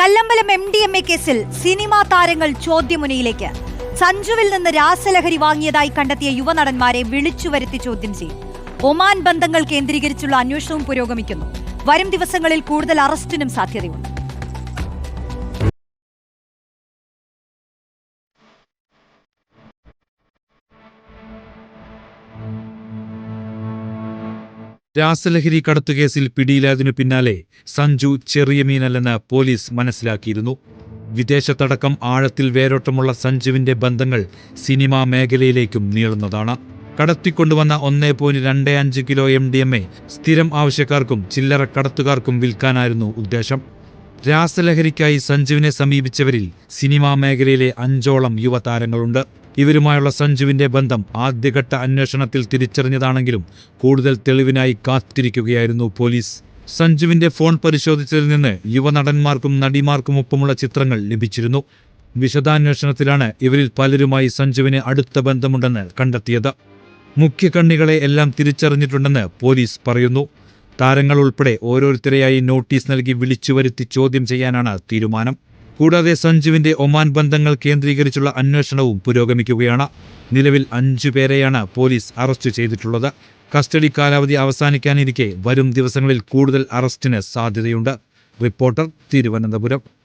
Kallambalam M D M A കേസിൽ cinema താരങ്ങൾ ചോദ്യമുനയിലേക്ക്. സഞ്ജുവിൽ നിന്ന് രാസലഹരി വാങ്ങിയതായി കണ്ടെത്തിയ യുവനടന്മാരെ വിളിച്ചുവരുത്തി ചോദ്യം ചെയ്യും. ഒമാൻ ബന്ധങ്ങൾ കേന്ദ്രീകരിച്ചുള്ള അന്വേഷണവും പുരോഗമിക്കുന്നു. വരും ദിവസങ്ങളിൽ കൂടുതൽ അറസ്റ്റിനും സാധ്യതയുണ്ട്. രാസലഹരി കടത്തുകേസിൽ പിടിയിലായതിനു പിന്നാലെ സഞ്ജു ചെറിയ മീനല്ലെന്ന് പോലീസ് മനസ്സിലാക്കിയിരുന്നു. വിദേശത്തടക്കം ആഴത്തിൽ വേരോട്ടമുള്ള സഞ്ജുവിന്റെ ബന്ധങ്ങൾ സിനിമാ മേഖലയിലേക്കും നീളുന്നതാണ്. കടത്തിക്കൊണ്ടുവന്ന ഒന്നേ പോയിന്റ് രണ്ട് അഞ്ച് kilo M D M A സ്ഥിരം ആവശ്യക്കാർക്കും ചില്ലറ കടത്തുകാർക്കും വിൽക്കാനായിരുന്നു ഉദ്ദേശം. രാസലഹരിക്കായി സഞ്ജുവിനെ സമീപിച്ചവരിൽ സിനിമാ മേഖലയിലെ അഞ്ചോളം യുവതാരങ്ങളുണ്ട്. ഇവരുമായുള്ള സഞ്ജുവിന്റെ ബന്ധം ആദ്യഘട്ട അന്വേഷണത്തിൽ തിരിച്ചറിഞ്ഞതാണെങ്കിലും കൂടുതൽ തെളിവിനായി കാത്തിരിക്കുകയായിരുന്നു പോലീസ്. സഞ്ജുവിന്റെ ഫോൺ പരിശോധിച്ചതിൽ നിന്ന് യുവനടന്മാർക്കും നടിമാർക്കുമൊപ്പമുള്ള ചിത്രങ്ങൾ ലഭിച്ചിരുന്നു. വിശദാന്വേഷണത്തിലാണ് ഇവരിൽ പലരുമായി സഞ്ജുവിന് അടുത്ത ബന്ധമുണ്ടെന്ന് കണ്ടെത്തിയത്. മുഖ്യ കണ്ണികളെ എല്ലാം തിരിച്ചറിഞ്ഞിട്ടുണ്ടെന്ന് പോലീസ് പറയുന്നു. താരങ്ങൾ ഉൾപ്പെടെ ഓരോരുത്തരെയായി നോട്ടീസ് നൽകി വിളിച്ചുവരുത്തി ചോദ്യം ചെയ്യാനാണ് തീരുമാനം. കൂടാതെ സഞ്ജുവിന്റെ ഒമാൻ ബന്ധങ്ങൾ കേന്ദ്രീകരിച്ചുള്ള അന്വേഷണവും പുരോഗമിക്കുകയാണ്. നിലവിൽ അഞ്ചു പേരെയാണ് പോലീസ് അറസ്റ്റ് ചെയ്തിട്ടുള്ളത്. കസ്റ്റഡി കാലാവധി അവസാനിക്കാനിരിക്കെ വരും ദിവസങ്ങളിൽ കൂടുതൽ അറസ്റ്റിന് സാധ്യതയുണ്ട്. റിപ്പോർട്ടർ തിരുവനന്തപുരം.